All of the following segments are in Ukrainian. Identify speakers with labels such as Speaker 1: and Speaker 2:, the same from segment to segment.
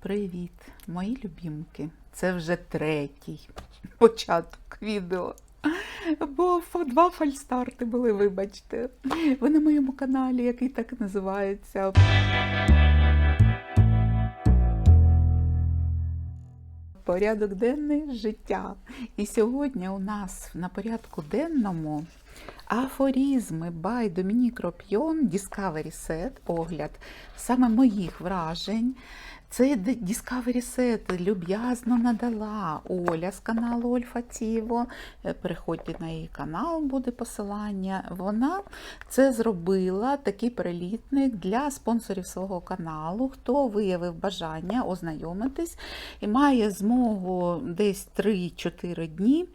Speaker 1: Привіт, мої любімки. Це вже третій початок відео. Бо два фальстарти були, вибачте. Ви на моєму каналі, який так називається. Порядок денний життя. І сьогодні у нас на порядку денному афорізми by Домінік Ропьйон Discovery Set, огляд саме моїх вражень. Цей д- Discovery Set люб'язно надала Оля з каналу Ольфатіво. Е, Переходьте на її канал, буде посилання. Вона це зробила такий перелітник для спонсорів свого каналу. Хто виявив бажання ознайомитись і має змогу десь 3-4 дні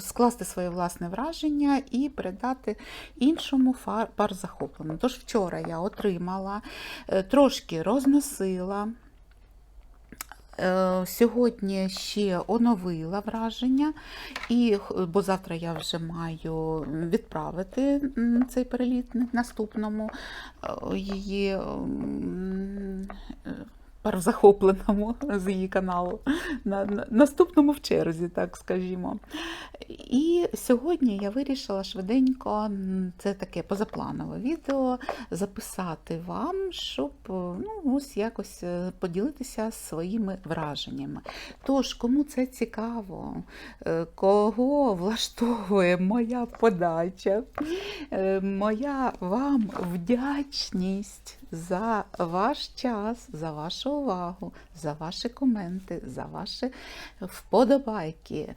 Speaker 1: скласти своє власне враження і передати іншому фар- парзахопленому. Тож вчора я отримала, е, трошки розносила. Е, Сьогодні ще оновила враження, і, бо завтра я вже маю відправити цей перелітник наступному е, її м, парзахопленому з її каналу, на, на- наступному в черзі, так скажімо. І сьогодні я вирішила швиденько, це таке позапланове відео, записати вам, щоб е, ну, ось якось е, поділитися своїми враженнями. Тож, кому це цікаво, е, кого влаштовує моя подача, моя вам вдячність за ваш час, за вашу увагу, за ваші коменти, за ваші вподобайки.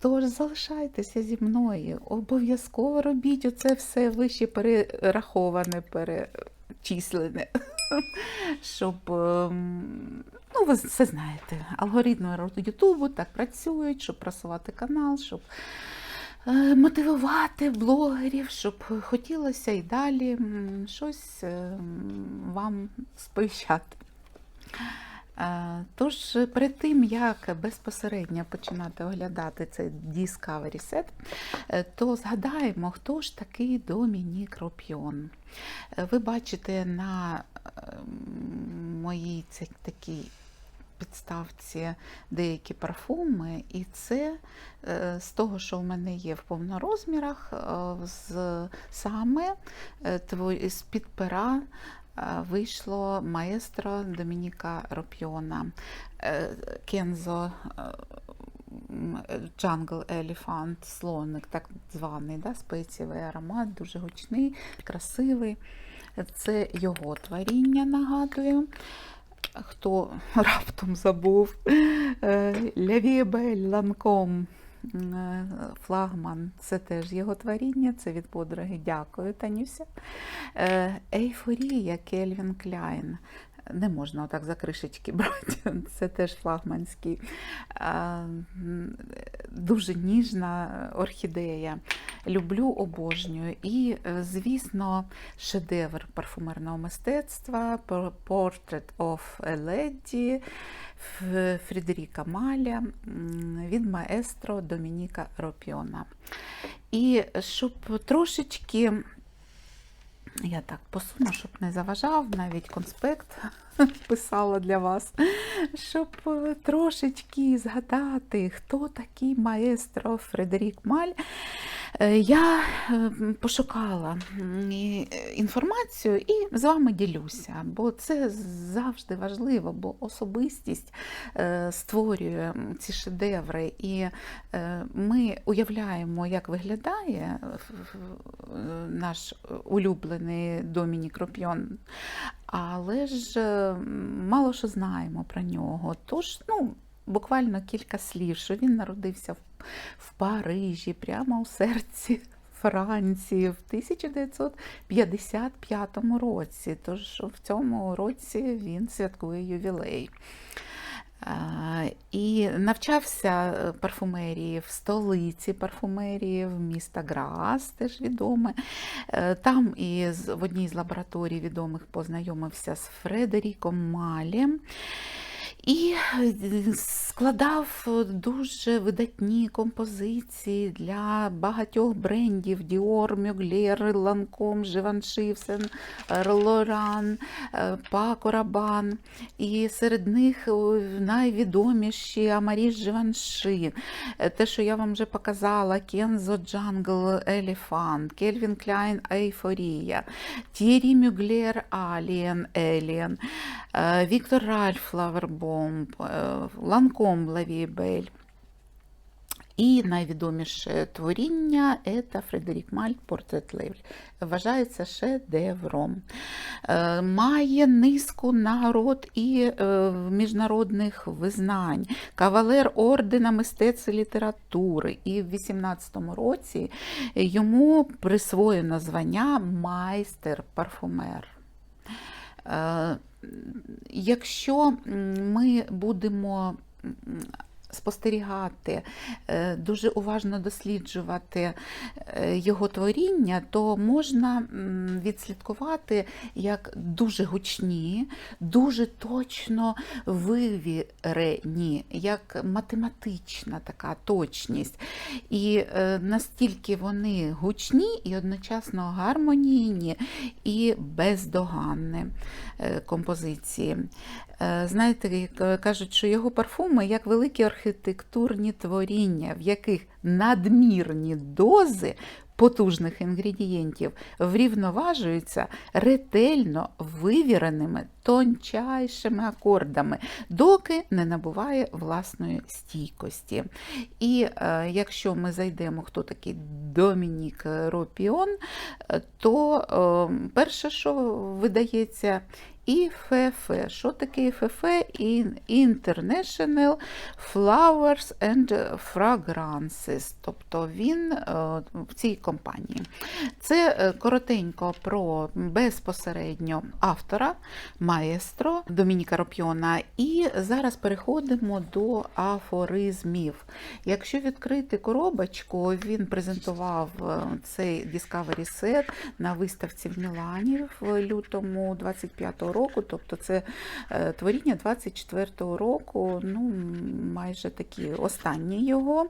Speaker 1: Тож залишайтеся зі мною, обов'язково робіть оце все вище перераховане, перечислене, щоб. ем, Ну, ви все знаєте, алгоритми Ютубу так працюють, щоб просувати канал, щоб мотивувати блогерів, щоб хотілося і далі щось е, вам сповіщати. Е, Тож, перед тим, як безпосередньо починати оглядати цей Discovery Set, е, то згадаємо, хто ж такий Домінік Ропьйон. Е, Ви бачите на е, моїй такій підставці деякі парфуми, і це е, з того, що в мене є в повнорозмірах, е, з, саме е, з-під пера е, вийшло маестро Домініка Ропьйона е, Кензо е, Jungle Elephant, слоник, так званий, да, спецієвий аромат, дуже гучний, красивий. Це його творіння, нагадую. Хто раптом забув Лявібель Ланком флагман, це теж його творіння, це від подруги. Дякую, Танюся. Е, Ейфорія Кельвін Кляйн. Не можна отак за кришечки брати, це теж флагманський. Дуже ніжна орхідея. Люблю, обожнюю. І, е, звісно, шедевр парфумерного мистецтва Portrait of a Lady Ф- Фрідеріка Маля від маестро Домініка Ропіона. І щоб трошечки, я так посуну, щоб не заважав, навіть конспект писала для вас, щоб е, трошечки згадати, хто такий маестро Фредерік Маль. Е, Я е, пошукала е, інформацію і з вами ділюся, бо це завжди важливо, бо особистість створює ці шедеври, і ми уявляємо, як виглядає наш улюблений Домінік Ропьйон, але ж мало що знаємо про нього. Тож, ну, буквально кілька слів, що він народився в, Парижі, прямо у серці. Франції в 1955 році, тож в цьому році він святкує ювілей. І навчався е, парфумерії в столиці парфумерії, в міста Грас, теж відоме. Е, Там і в одній з лабораторій відомих познайомився з Фредеріком Малем. І е, складав дуже видатні композиції для багатьох брендів Lancome, Givenchy, Saint Laurent, е, Paco Rabanne. І серед них найвідоміші Амарі е, те, що я вам вже показала, Kenzo Jungle Elephant, Calvin Klein Euphoria, Thierry Mugler Alien, Alien, е, Віктор Ральф Лавербомб, Ланком Лавібель. І найвідоміше творіння це Фредерік Маль Портрет Левль. Вважається шедевром. Е, Має низку нагород і е, міжнародних визнань. Кавалер ордена мистецтв і літератури. І в 18-му році йому присвоєно звання майстер-парфумер. Е, Якщо ми будемо спостерігати, е, дуже уважно досліджувати е, його творіння, то можна відслідкувати як дуже гучні, дуже точно вивірені, як математична така точність. І е, настільки вони гучні і одночасно гармонійні і бездоганні композиції. Е, Знаєте, як кажуть, що його парфуми як великі архітектурні творіння, в яких надмірні дози потужних інгредієнтів врівноважуються ретельно вивіреними тончайшими акордами, доки не набуває власної стійкості. І е, якщо ми зайдемо, хто такий Домінік Ропіон, е, то е, перше, що видається, ІФФ. Що таке ІФФ? International Flowers and Fragrances. Тобто він е, в цій компанії. Це е, коротенько про безпосередньо автора, маестро Домініка Ропьона. І зараз переходимо до афоризмів. Якщо відкрити коробочку, він презентував е, цей Discovery Set на виставці в Мілані в лютому 25-го року. Тобто це е, творіння 24-го року, ну майже такі останні його,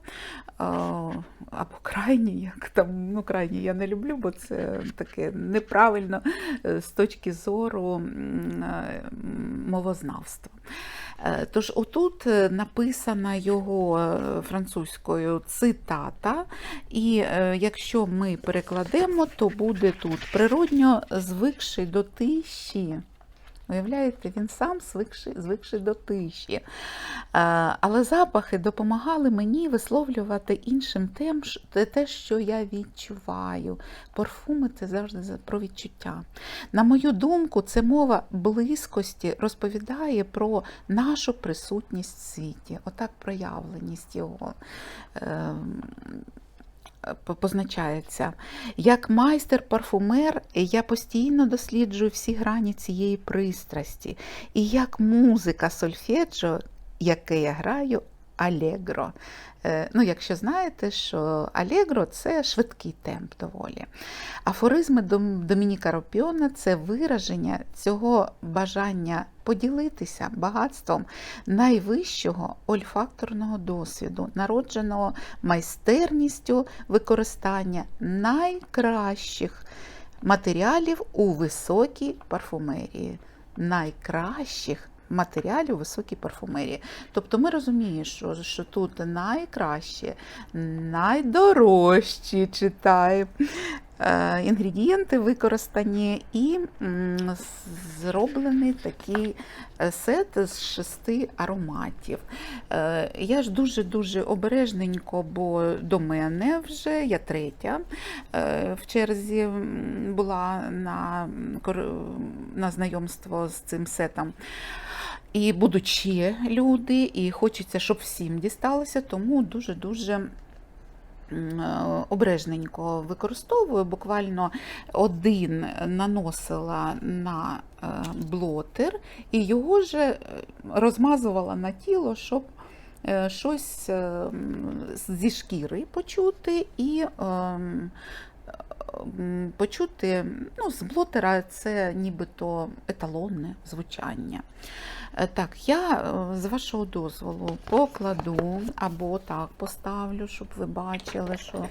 Speaker 1: або крайні, як там, ну крайні я не люблю, бо це таке неправильно е, з точки зору е, мовознавства. Тож отут написана його французькою цитата, і якщо ми перекладемо, то буде тут природньо звикший до тиші. Уявляєте, він сам звикший, звикший до тиші. Але запахи допомагали мені висловлювати іншим тем, те- те, що я відчуваю. Парфуми це завжди про відчуття. На мою думку, це мова близькості розповідає про нашу присутність в світі, отак проявленість його. По- позначається. Як майстер-парфумер я постійно досліджую всі грані цієї пристрасті. І як музика сольфеджо, яке я граю, алегро. Е, Ну, якщо знаєте, що алегро це швидкий темп доволі. Афоризми Домініка Ропіона це вираження цього бажання поділитися багатством найвищого ольфакторного досвіду, народженого майстерністю використання найкращих матеріалів у високій парфумерії. Найкращих матеріалів високій парфумерії. Тобто ми розуміємо, що, що тут найкраще, найдорожчі читай. е, Інгредієнти використані і зроблений такий е, сет з шести ароматів. Е, Я ж дуже-дуже обережненько, бо до мене вже я третя в черзі була на, на знайомство з цим сетом. І будуть ще люди, і хочеться, щоб всім дісталося, тому дуже-дуже е, обережненько використовую. Буквально один наносила на е, блотер і його же е, розмазувала на тіло, щоб щось зі шкіри почути і ем, почути ну, з блотера це нібито еталонне звучання. Е, Так, я е, з вашого дозволу покладу або так поставлю, щоб ви бачили, що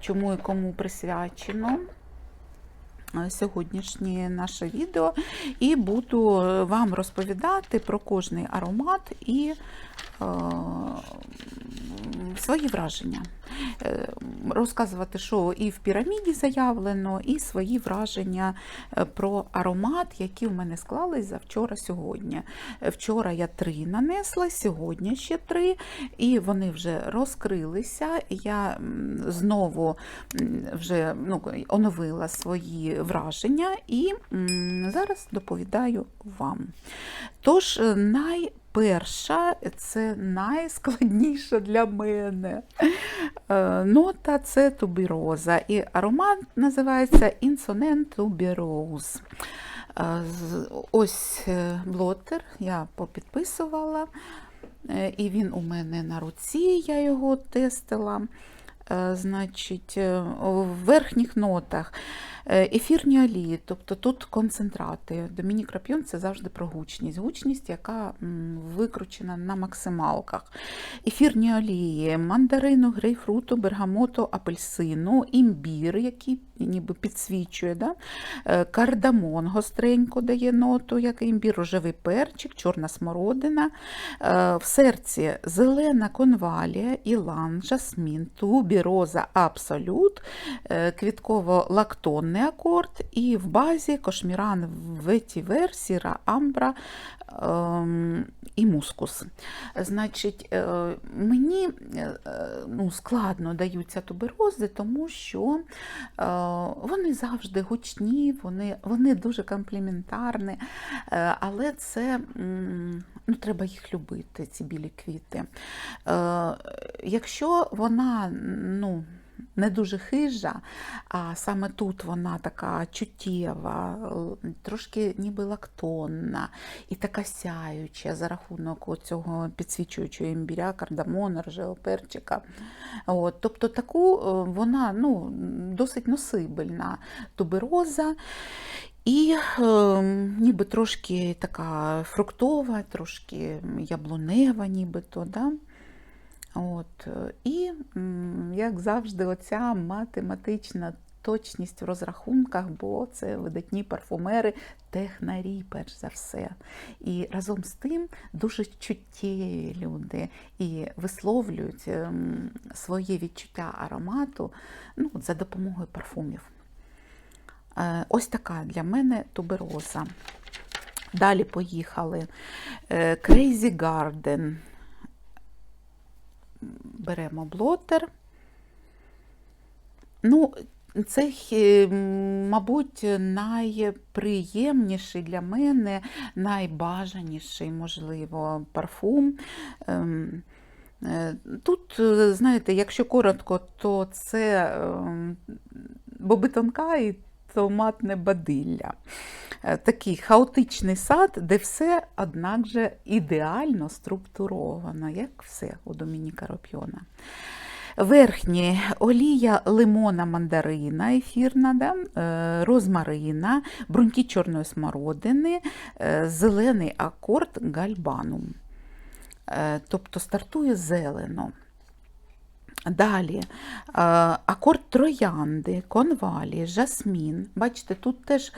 Speaker 1: чому і кому присвячено е, сьогоднішнє наше відео, і буду вам розповідати про кожний аромат і е, свої враження. Е, Розказувати, що і в піраміді заявлено, і свої враження е, про аромат, які в мене склались за вчора-сьогодні. Е, Вчора я три нанесла, сьогодні ще три, і вони вже розкрилися. Я знову вже ну, оновила свої враження і зараз доповідаю вам. Тож, е, найперша, це найскладніша для мене е, нота це тубіроза. І аромат називається Insonent Tuberose. Е, Ось е, блотер, я попідписувала, і він у мене на руці, я його тестила. Е, Значить, е, в верхніх нотах е, ефірні олії, тобто тут концентрати. Домінік Рапьон це завжди про гучність. Гучність, яка викручена на максималках. Ефірні олії, мандарину, грейпфруту, бергамоту, апельсину, імбір, який ніби підсвічує, да? Е, кардамон гостренько дає ноту, як імбір, рожевий перчик, чорна смородина. Е, В серці зелена конвалія, ілан, жасмін, тубіроза, абсолют, е, квітково-лактонний акорд і в базі кошміран, ветівер, сіра амбра ем, і мускус. Значить, мені ну, складно даються туберози, тому що вони завжди гучні, вони, вони дуже компліментарні, е, але це ну, треба їх любити, ці білі квіти. Е, Якщо вона ну, не дуже хижа, а саме тут вона така чуттєва, трошки ніби лактонна і така сяюча за рахунок цього підсвічуючого імбіря, кардамона, рожевого. От, тобто таку е, вона ну, досить носибельна тубероза. І е, ніби трошки така фруктова, трошки яблунева, нібито. Да? От. е, І, як завжди, оця математична точність в розрахунках, бо це видатні парфумери, технарі, перш за все. І разом з тим дуже чуттєві люди і висловлюють ем, своє відчуття аромату ну, за допомогою парфумів. Е, Ось така для мене тубероза. Далі поїхали. Е, Crazy Garden. Беремо блотер. Ну, це, мабуть, найприємніший для мене, найбажаніший, можливо, парфум. Ем, е, Тут, е, знаєте, якщо коротко, то це ем, боби тонка і томатне бадилля. Е, Такий хаотичний сад, де все, однак же, ідеально структуровано, як все у Домініка Ропьона. Верхні олія лимона мандарина ефірна, да? е, розмарина, бруньки чорної смородини, е, зелений акорд гальбанум. Тобто стартує зелено. Далі е, акорд троянди, конвалі, жасмін. Бачите, тут теж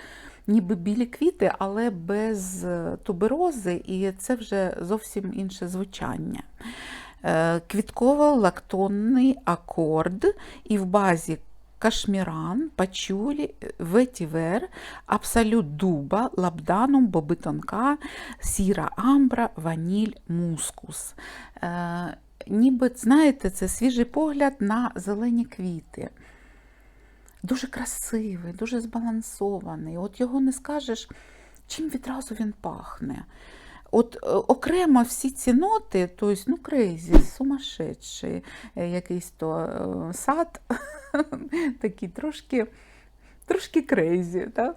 Speaker 1: ніби білі квіти, але без е, туберози, і це вже зовсім інше звучання. Е, Квітково-лактонний акорд, і в базі кашміран, пачулі, ветівер, абсолют дуба, лабданум, боби тонка, сіра амбра, ваніль, мускус. Ніби, знаєте, це свіжий погляд на зелені квіти. Дуже красивий, дуже збалансований. От його не скажеш, чим відразу він пахне. От е, окремо всі ці ноти, тобто, ну, крейзі, сумасшедший е, якийсь то е, сад, такий трошки, трошки крейзі, так?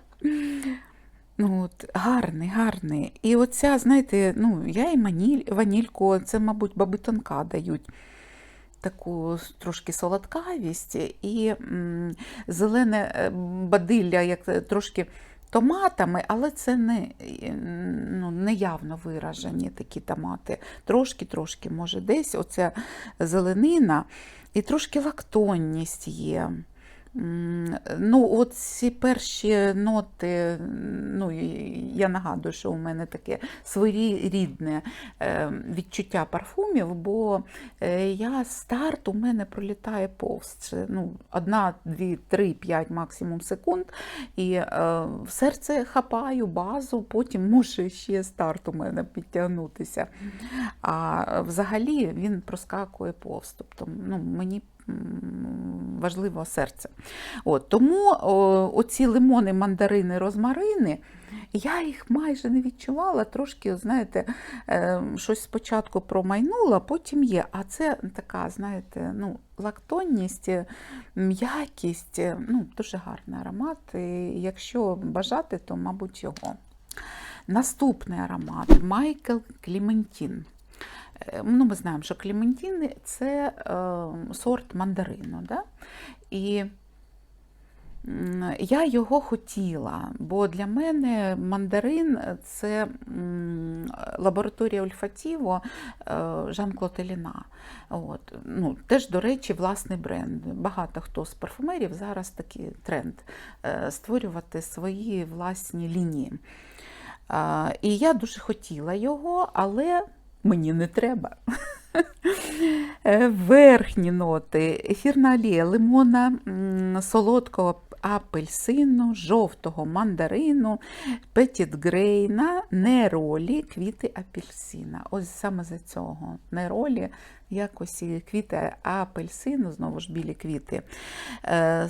Speaker 1: Ну, от, гарний, гарний. І оця, знаєте, ну, я і маніль, ванільку, це, мабуть, баби тонка дають. таку трошки солодкавість і м, зелене е, бадилля, як е, трошки томатами, але це не, ну, не явно виражені такі томати. Трошки-трошки, може, десь оця зеленина і трошки лактонність є. Ну, от ці перші ноти, ну, я нагадую, що у мене таке своєрідне е, відчуття парфумів, бо е, я старт у мене пролітає повз. Ну, одна, дві, три, п'ять максимум секунд. І е, серце хапаю базу, потім може ще старт у мене підтягнутися. А взагалі він проскакує повз. Тобто, ну, мені м, важливо серце. От, тому о, оці лимони, мандарини, розмарини, я їх майже не відчувала, трошки, знаєте, е, щось спочатку промайнула, потім є. А це така, знаєте, ну, лактонність, е, м'якість, е, ну, дуже гарний аромат. І якщо бажати, то, мабуть, його. Наступний аромат Майкл Клементін. Е, Ну, ми знаємо, що клементін це е, сорт мандарину. Да? І я його хотіла, бо для мене мандарин це лабораторія Ольфатіво е, Жан-Клод Еліна. От. Ну, теж, до речі, власний бренд. Багато хто з парфумерів зараз такий тренд створювати свої власні лінії. І я дуже хотіла його, але мені не треба. Е, Верхні ноти, ефірна олія, лимона, солодкого апельсину, жовтого мандарину, петіт грейна, неролі, квіти апельсина. Ось саме за цього. Неролі, якось квіти апельсину, знову ж білі квіти. Е,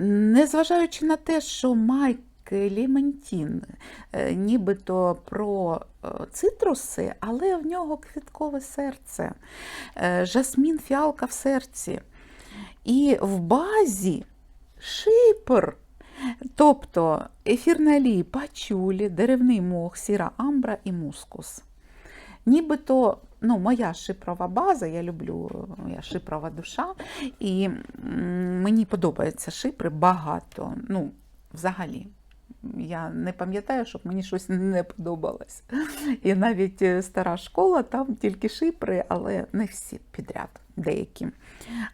Speaker 1: Незважаючи на те, що Майк Клементін, е, нібито про е, цитруси, але в нього квіткове серце, е, жасмін фіалка в серці. І в базі шипр. Тобто ефірна олії, пачулі, деревний мох, сіра амбра і мускус. Нібито ну, моя шипрова база, я люблю, я шипрова душа, і мені подобаються шипри багато. Ну, взагалі. Я не пам'ятаю, щоб мені щось не подобалось. І навіть е, стара школа, там тільки шипри, але не всі підряд, деякі.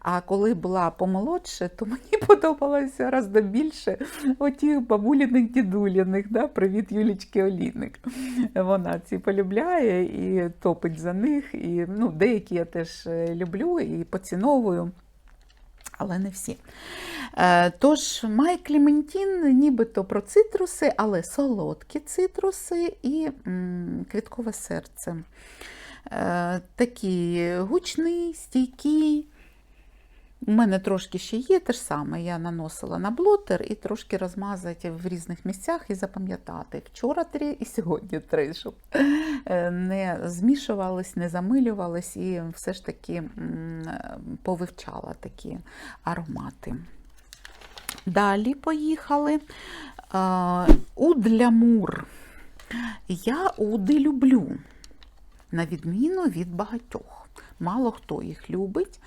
Speaker 1: А коли була помолодше, то мені подобалося раз більше отіх бабуліних дідуліних. Да? Привіт, Юлічки Олійник. Вона ці полюбляє і топить за них. І ну, деякі я теж е, люблю і поціновую. Але не всі. Е, Тож, має Клементін нібито про цитруси, але солодкі цитруси і квіткове серце. Такі Такий гучний, стійкий. У мене трошки ще є те ж саме. Я наносила на блотер і трошки розмазати в різних місцях і запам'ятати. Вчора три і сьогодні три, щоб е, не змішувались, не замилювались і все ж таки повивчала такі аромати. Далі поїхали. Е, Уд лямур. Я уди люблю, на відміну від багатьох. Мало хто їх любить.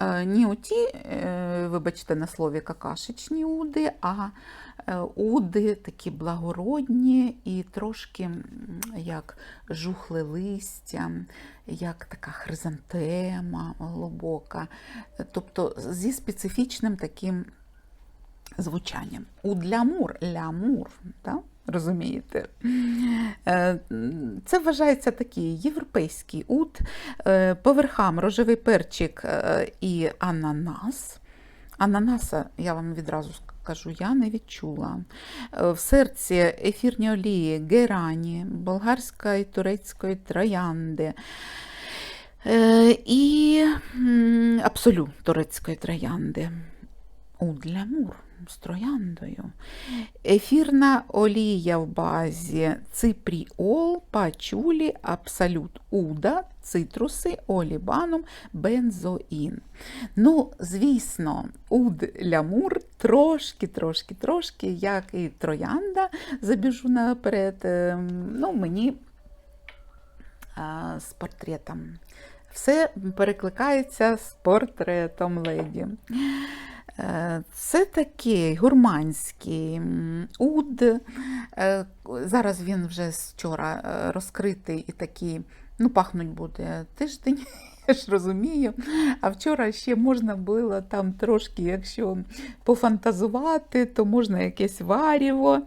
Speaker 1: Е, Ні оті, е, вибачте, на слові какашечні уди, а е, уди такі благородні і трошки як жухле листя, як така хризантема глибока. Тобто зі специфічним таким звучанням. Уд лямур, лямур, да? Розумієте? Е, Це вважається такий європейський уд. Е, По верхам рожевий перчик е, і ананас. Ананаса, я вам відразу скажу, я не відчула. В серці ефірні олії, герані, болгарської турецької троянди. І абсолют турецької троянди. Уд лямур з трояндою. Ефірна олія в базі ципріол, пачулі, абсолют уда, цитруси, олібанум, бензоїн. Ну, звісно, уд лямур трошки, трошки, трошки, як і троянда, забіжу наперед. ем, Ну, мені а, з портретом все перекликається з портретом леді. Це такий гурманський уд. Е, Зараз він вже вчора е, розкритий і такий, ну, пахнуть буде тиждень, я ж розумію. А вчора ще можна було там трошки, якщо пофантазувати, то можна якесь варіво,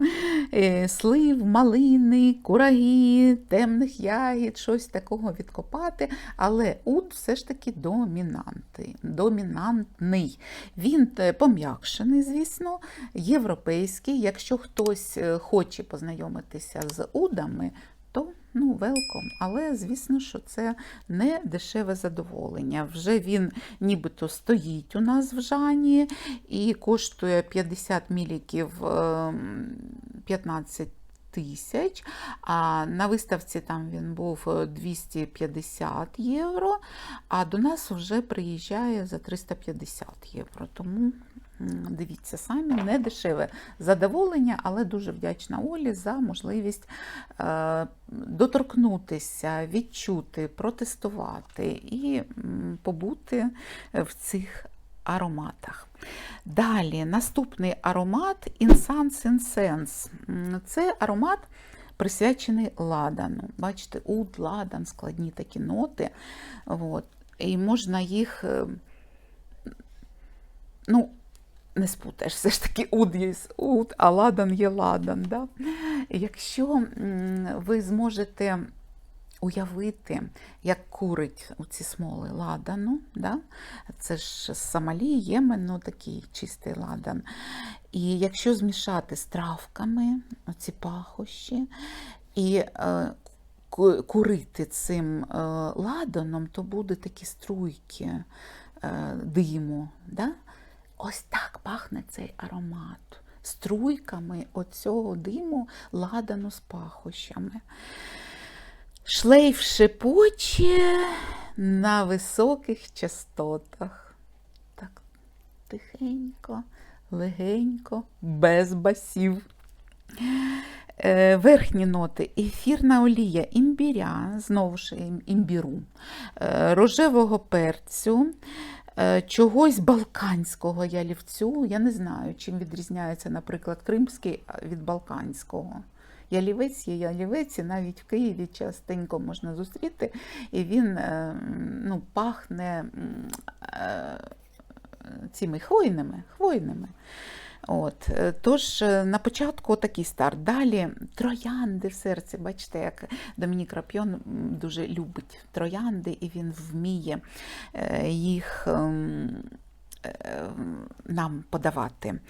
Speaker 1: е, слив, малини, кураги, темних ягід, щось такого відкопати. Але уд все ж таки домінанти, домінантний. Він е, пом'якшений, звісно, європейський. Якщо хтось е, хоче познайомитися з удами, то ну, велком. Але звісно, що це не дешеве задоволення. Вже він нібито стоїть у нас в Жані і коштує 50 міліків ем, 15 тисяч, а на виставці там він був е, 250 євро, а до нас вже приїжджає за 350 євро. Тому дивіться самі, не дешеве задоволення, але дуже вдячна Олі за можливість е, доторкнутися, відчути, протестувати і побути в цих ароматах. Далі, наступний аромат Incense Incense. Це аромат присвячений ладану. Бачите, уд, ладан, складні такі ноти. От. І можна їх, е, ну, не спутаєш, все ж таки уд є уд, а ладан є ладан. Да? Якщо ви зможете уявити, як курить у ці смоли ладану, да? це ж Сомалі, Ємену такий чистий ладан. І якщо змішати з травками оці пахощі і е, курити цим е, ладаном, то буде такі струйки е, диму. Да? Ось так пахне цей аромат. Струйками оцього диму ладану з пахощами. Шлейф шепоче на високих частотах. Так тихенько, легенько, без басів. Е, Верхні ноти ефірна олія імбіря, знову ж ім- імбіру, е, рожевого перцю, чогось балканського ялівцю. Я не знаю, чим відрізняється, наприклад, кримський від балканського. Ялівець є ялівець, і навіть в Києві частенько можна зустріти, і він е, ну, пахне е, цими хвойними. хвойними. От, е, тож е, на початку такий старт. Далі троянди в серці. Бачите, як Домінік Рапьон дуже любить троянди, і він вміє е, їх ем, нам подавати.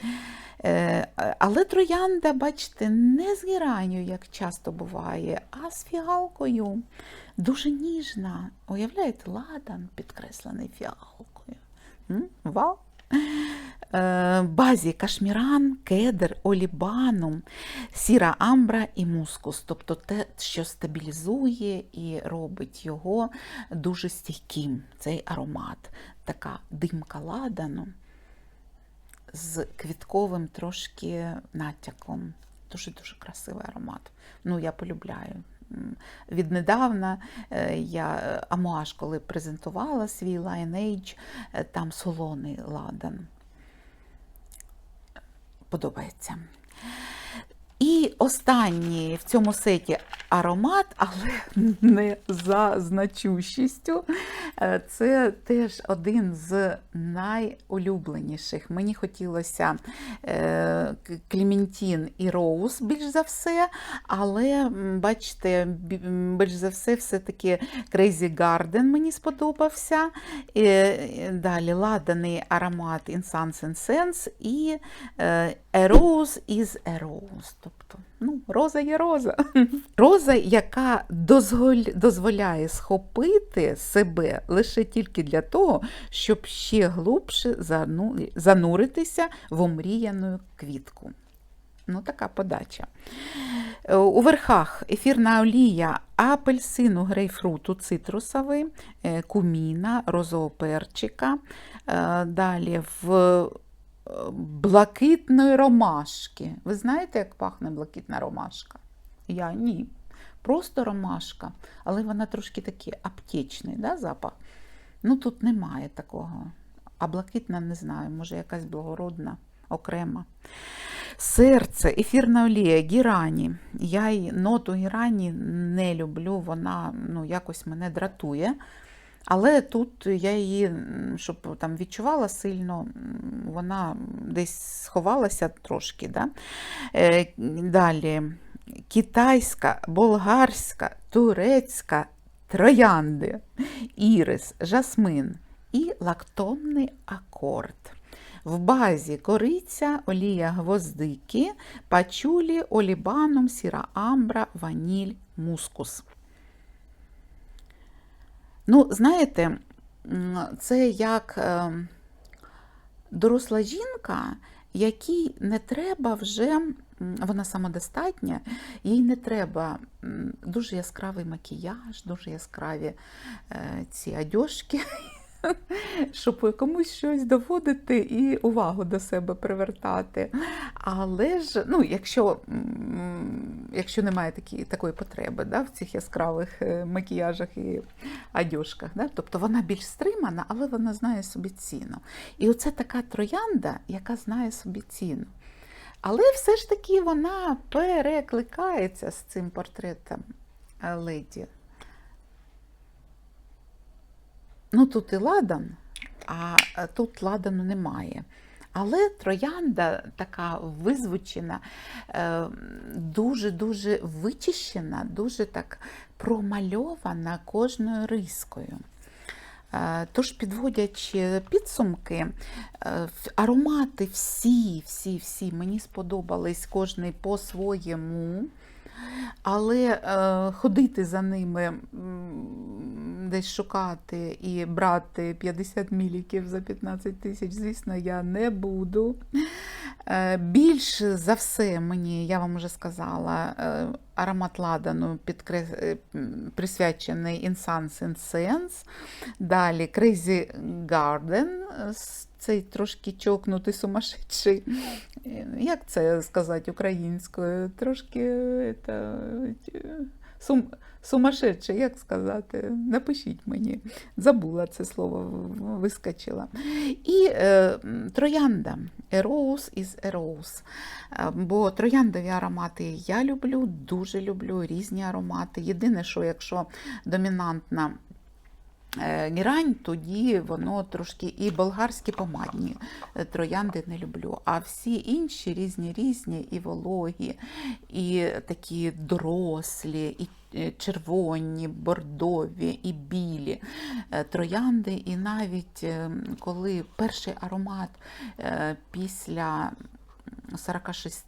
Speaker 1: Але троянда, бачите, не з геранью, як часто буває, а з фіалкою. Дуже ніжна. Уявляєте, ладан підкреслений фіалкою. Вау! Е, Базі кашміран, кедр, олібанум, сіра амбра і мускус, тобто те, що стабілізує і робить його дуже стійким, цей аромат. Така димка ладану з квітковим трошки натяком. Дуже-дуже красивий аромат. Ну, я полюбляю. Віднедавна е, я Амуаш, коли презентувала свій Lineage, е, там солоний ладан. Подобається. І останній в цьому сеті аромат, але не за значущістю. Е, Це теж один з найулюбленіших. Мені хотілося е, Клементін і Роуз більш за все, але бачите, більш за все, все-таки Crazy Garden мені сподобався. Е, Далі ладаний аромат Incense Incense і е, A Rose is a Rose. Тобто, ну, роза є роза. Роза, яка дозволяє схопити себе лише тільки для того, щоб ще глибше зану- зануритися в омріяну квітку. Ну, така подача. Е, У верхах ефірна олія апельсину, грейпфруту, цитрусовий, е, куміна, розового перчика. Е, Далі в блакитної ромашки. Ви знаєте, як пахне блакитна ромашка? Я ні. просто ромашка, але вона трошки такий аптечний да, запах. Ну тут немає такого. А блакитна не знаю, може якась благородна, окрема. Серце, ефірна олія, гірані. Я й ноту гірані не люблю, вона ну, якось мене дратує. Але тут я її, щоб там відчувала сильно, вона десь сховалася трошки. Да? Е, Далі китайська, болгарська, турецька, троянди, ірис, жасмин і лактонний акорд. В базі кориця, олія гвоздики, пачулі, олібанум, сіра амбра, ваніль, мускус. Ну, знаєте, це як е, доросла жінка, якій не треба вже, вона самодостатня, їй не треба дуже яскравий макіяж, дуже яскраві е, ці одяжки, щоб комусь щось доводити і увагу до себе привертати. Але ж, ну, якщо, якщо немає такі, такої потреби да, в цих яскравих е, макіяжах і одяжках, да, тобто вона більш стримана, але вона знає собі ціну. І оце така троянда, яка знає собі ціну. Але все ж таки вона перекликається з цим портретом е, леді. Ну, тут і ладан, а е, тут ладану немає. Але троянда така визвучена, дуже-дуже вичищена, дуже так промальована кожною рискою. Е, Тож, підводячи підсумки, е, аромати всі, всі, всі мені сподобались кожний по-своєму. Але ходити за ними, десь шукати і брати 50 міліків за 15 тисяч, звісно, я не буду. Е, більш за все мені, я вам вже сказала, е, аромат ладану підкре... е, присвячений Incense Incense. Далі Crazy Garden, цей трошки чокнутий сумасшедший. Як це сказати українською? Трошки е, сум, сумасшедший, як сказати? Напишіть мені. Забула це слово, вискочила. І е, троянда. Rose is a. Е, Бо трояндові аромати я люблю, дуже люблю різні аромати. Єдине, що якщо домінантна герань, тоді воно трошки і болгарські помадні е, троянди не люблю. А всі інші різні різні, і вологі, і такі дорослі, і е, червоні, бордові, і білі е, троянди. І навіть е, коли перший аромат е, після 46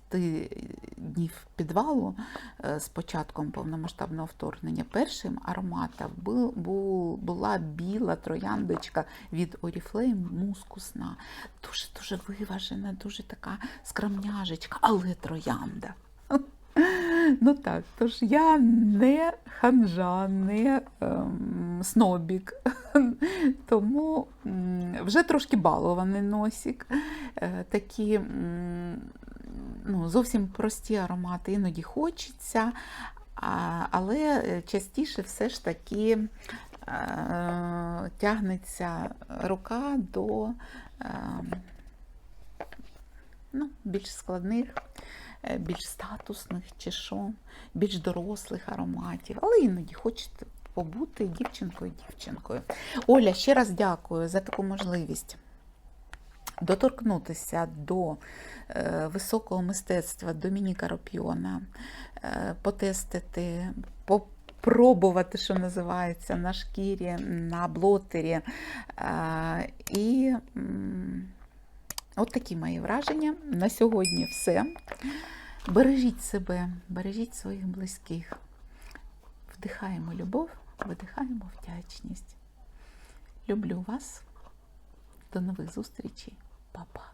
Speaker 1: днів підвалу е, з початком повномасштабного вторгнення першим ароматом бу- бу- була біла трояндочка від Oriflame мускусна. Дуже дуже виважена, дуже така скромняжечка, але троянда. Ну так, тож я не ханжа, не ем, снобік, тому вже трошки балований носик. Е, такі ну, зовсім прості аромати іноді хочеться, але частіше все ж таки е, тягнеться рука до е, ну, більш складних, більш статусних чи що, більш дорослих ароматів, але іноді хочете побути дівчинкою дівчинкою. Оля, ще раз дякую за таку можливість доторкнутися до е, високого мистецтва Домініка Ропіона, е, потестити, попробувати, що називається, на шкірі, на блотері. Е, і От такі мої враження. На сьогодні все. Бережіть себе, бережіть своїх близьких. Вдихаємо любов, видихаємо вдячність. Люблю вас. До нових зустрічей, Па-па.